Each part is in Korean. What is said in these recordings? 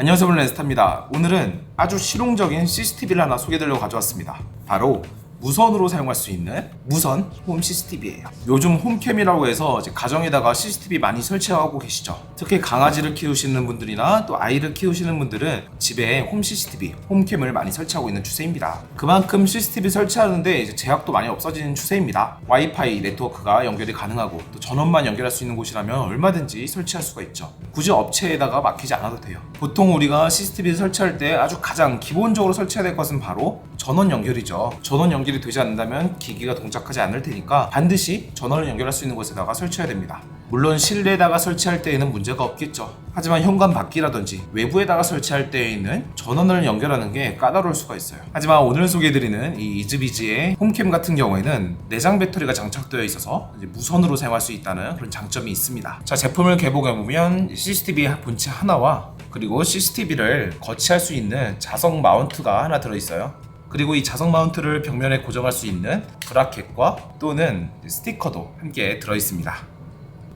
안녕하세요 렌스타입니다. 오늘은 아주 실용적인 CCTV를 하나 소개해드리려고 가져왔습니다. 바로 무선으로 사용할 수 있는 무선 홈 CCTV예요. 요즘 홈캠이라고 해서 가정에다가 CCTV 많이 설치하고 계시죠? 특히 강아지를 키우시는 분들이나 또 아이를 키우시는 분들은 집에 홈 CCTV, 홈캠을 많이 설치하고 있는 추세입니다. 그만큼 CCTV 설치하는데 제약도 많이 없어지는 추세입니다. 와이파이 네트워크가 연결이 가능하고 또 전원만 연결할 수 있는 곳이라면 얼마든지 설치할 수가 있죠. 굳이 업체에다가 맡기지 않아도 돼요. 보통 우리가 CCTV 설치할 때 아주 가장 기본적으로 설치해야 될 것은 바로 전원 연결이죠. 전원 연결이 되지 않는다면 기기가 동작하지 않을 테니까 반드시 전원을 연결할 수 있는 곳에다가 설치해야 됩니다. 물론 실내에다가 설치할 때에는 문제가 없겠죠. 하지만 현관 밖이라든지 외부에다가 설치할 때에는 전원을 연결하는 게 까다로울 수가 있어요. 하지만 오늘 소개해드리는 이 이즈비즈의 홈캠 같은 경우에는 내장 배터리가 장착되어 있어서 무선으로 사용할 수 있다는 그런 장점이 있습니다. 자 제품을 개봉해보면 CCTV 본체 하나와 그리고 CCTV를 거치할 수 있는 자석 마운트가 하나 들어있어요. 그리고 이 자석 마운트를 벽면에 고정할 수 있는 브라켓과 또는 스티커도 함께 들어있습니다.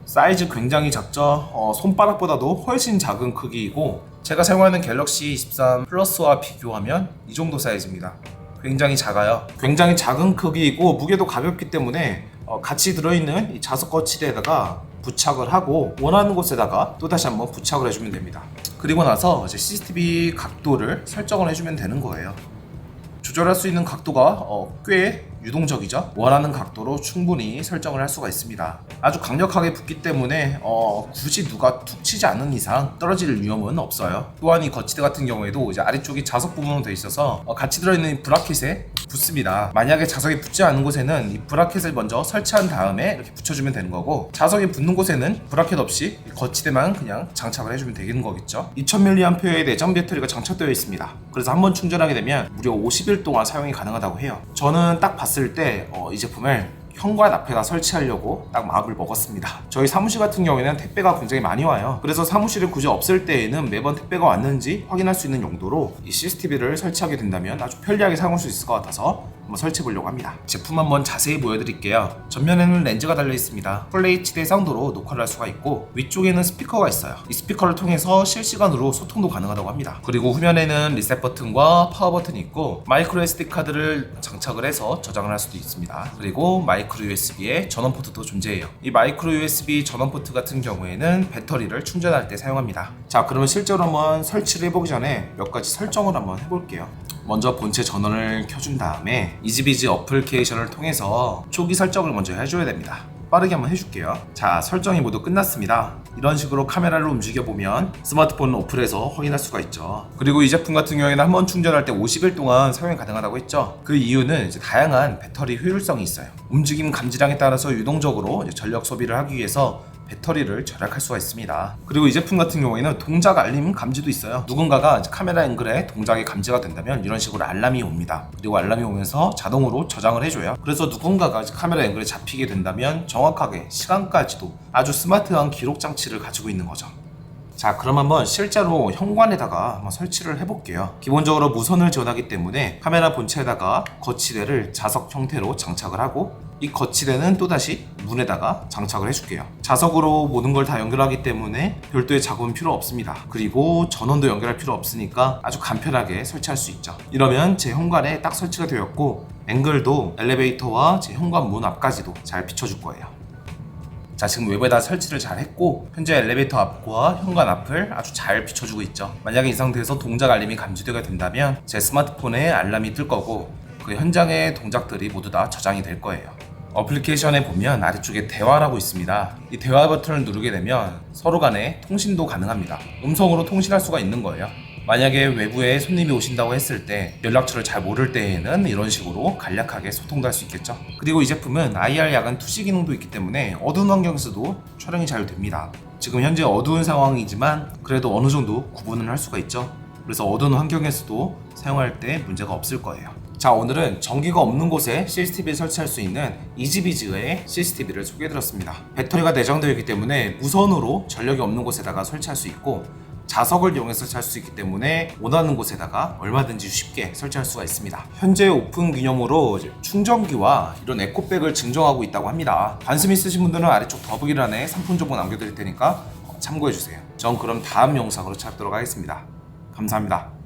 사이즈 굉장히 작죠. 어, 손바닥보다도 훨씬 작은 크기이고 제가 사용하는 갤럭시 23 플러스와 비교하면 이 정도 사이즈입니다. 굉장히 작아요. 굉장히 작은 크기이고 무게도 가볍기 때문에 어, 같이 들어있는 이 자석 거치대에다가 부착을 하고 원하는 곳에다가 또 다시 한번 부착을 해주면 됩니다. 그리고 나서 이제 CCTV 각도를 설정을 해주면 되는 거예요. 조절할 수 있는 각도가 어, 꽤 유동적이죠. 원하는 각도로 충분히 설정을 할 수가 있습니다. 아주 강력하게 붙기 때문에 어, 굳이 누가 툭 치지 않는 이상 떨어질 위험은 없어요. 또한 이 거치대 같은 경우에도 이제 아래쪽이 자석 부분으로 되어 있어서 어, 같이 들어있는 이 브라켓에 붙습니다. 만약에 자석이 붙지 않은 곳에는 이 브라켓을 먼저 설치한 다음에 이렇게 붙여주면 되는 거고 자석이 붙는 곳에는 브라켓 없이 이 거치대만 그냥 장착을 해주면 되는 거겠죠. 2000mAh의 내장 배터리가 장착되어 있습니다. 그래서 한 번 충전하게 되면 무려 50일 동안 사용이 가능하다고 해요. 저는 딱 봤을 때 어, 이 제품을 현관 앞에다 설치하려고 딱 마음을 먹었습니다. 저희 사무실 같은 경우에는 택배가 굉장히 많이 와요. 그래서 사무실에 굳이 없을 때에는 매번 택배가 왔는지 확인할 수 있는 용도로 이 CCTV를 설치하게 된다면 아주 편리하게 사용할 수 있을 것 같아서 한번 설치해 보려고 합니다. 제품 한번 자세히 보여드릴게요. 전면에는 렌즈가 달려 있습니다. 풀 HD 사운드로 녹화를 할 수가 있고 위쪽에는 스피커가 있어요. 이 스피커를 통해서 실시간으로 소통도 가능하다고 합니다. 그리고 후면에는 리셋 버튼과 파워 버튼이 있고 마이크로 SD 카드를 장착을 해서 저장을 할 수도 있습니다. 그리고 마이크로 USB의 전원 포트도 존재해요. 이 마이크로 USB 전원 포트 같은 경우에는 배터리를 충전할 때 사용합니다. 자, 그러면 실제로 한번 설치를 해보기 전에 몇 가지 설정을 한번 해볼게요. 먼저 본체 전원을 켜준 다음에 이지비지 어플리케이션을 통해서 초기 설정을 먼저 해줘야 됩니다. 빠르게 한번 해줄게요. 자, 설정이 모두 끝났습니다. 이런 식으로 카메라를 움직여보면 스마트폰을 오픈해서 확인할 수가 있죠. 그리고 이 제품 같은 경우에는 한 번 충전할 때 50일 동안 사용이 가능하다고 했죠. 그 이유는 이제 다양한 배터리 효율성이 있어요. 움직임 감지량에 따라서 유동적으로 전력 소비를 하기 위해서 배터리를 절약할 수가 있습니다. 그리고 이 제품 같은 경우에는 동작 알림 감지도 있어요. 누군가가 카메라 앵글에 동작이 감지가 된다면 이런 식으로 알람이 옵니다. 그리고 알람이 오면서 자동으로 저장을 해줘요. 그래서 누군가가 카메라 앵글에 잡히게 된다면 정확하게 시간까지도 아주 스마트한 기록 장치를 가지고 있는 거죠. 자 그럼 한번 실제로 현관에다가 한번 설치를 해볼게요 기본적으로 무선을 지원하기 때문에 카메라 본체에다가 거치대를 자석 형태로 장착을 하고 이 거치대는 또다시 문에다가 장착을 해줄게요. 자석으로 모든 걸 다 연결하기 때문에 별도의 작업은 필요 없습니다. 그리고 전원도 연결할 필요 없으니까 아주 간편하게 설치할 수 있죠. 이러면 제 현관에 딱 설치가 되었고 앵글도 엘리베이터와 제 현관 문 앞까지도 잘 비춰줄 거예요. 자 지금 외부에다 설치를 잘 했고 현재 엘리베이터 앞과 현관 앞을 아주 잘 비춰주고 있죠. 만약에 이 상태에서 동작 알림이 감지되게 된다면 제 스마트폰에 알람이 뜰 거고 그 현장의 동작들이 모두 다 저장이 될 거예요 어플리케이션에 보면 아래쪽에 대화라고 있습니다 이 대화 버튼을 누르게 되면 서로 간에 통신도 가능합니다 음성으로 통신할 수가 있는 거예요 만약에 외부에 손님이 오신다고 했을 때 연락처를 잘 모를 때에는 이런 식으로 간략하게 소통도 할 수 있겠죠. 그리고 이 제품은 IR 야간 투시 기능도 있기 때문에 어두운 환경에서도 촬영이 잘 됩니다. 지금 현재 어두운 상황이지만 그래도 어느 정도 구분을 할 수가 있죠. 그래서 어두운 환경에서도 사용할 때 문제가 없을 거예요. 자 오늘은 전기가 없는 곳에 CCTV를 설치할 수 있는 이지비즈의 CCTV를 소개해드렸습니다. 배터리가 내장되어 있기 때문에 무선으로 전력이 없는 곳에다가 설치할 수 있고 자석을 이용해서 설치할 수 있기 때문에 원하는 곳에다가 얼마든지 쉽게 설치할 수가 있습니다. 현재 오픈 기념으로 충전기와 이런 에코백을 증정하고 있다고 합니다. 관심 있으신 분들은 아래쪽 더보기란에 상품 정보 남겨드릴 테니까 참고해주세요. 전 그럼 다음 영상으로 찾도록 하겠습니다. 감사합니다.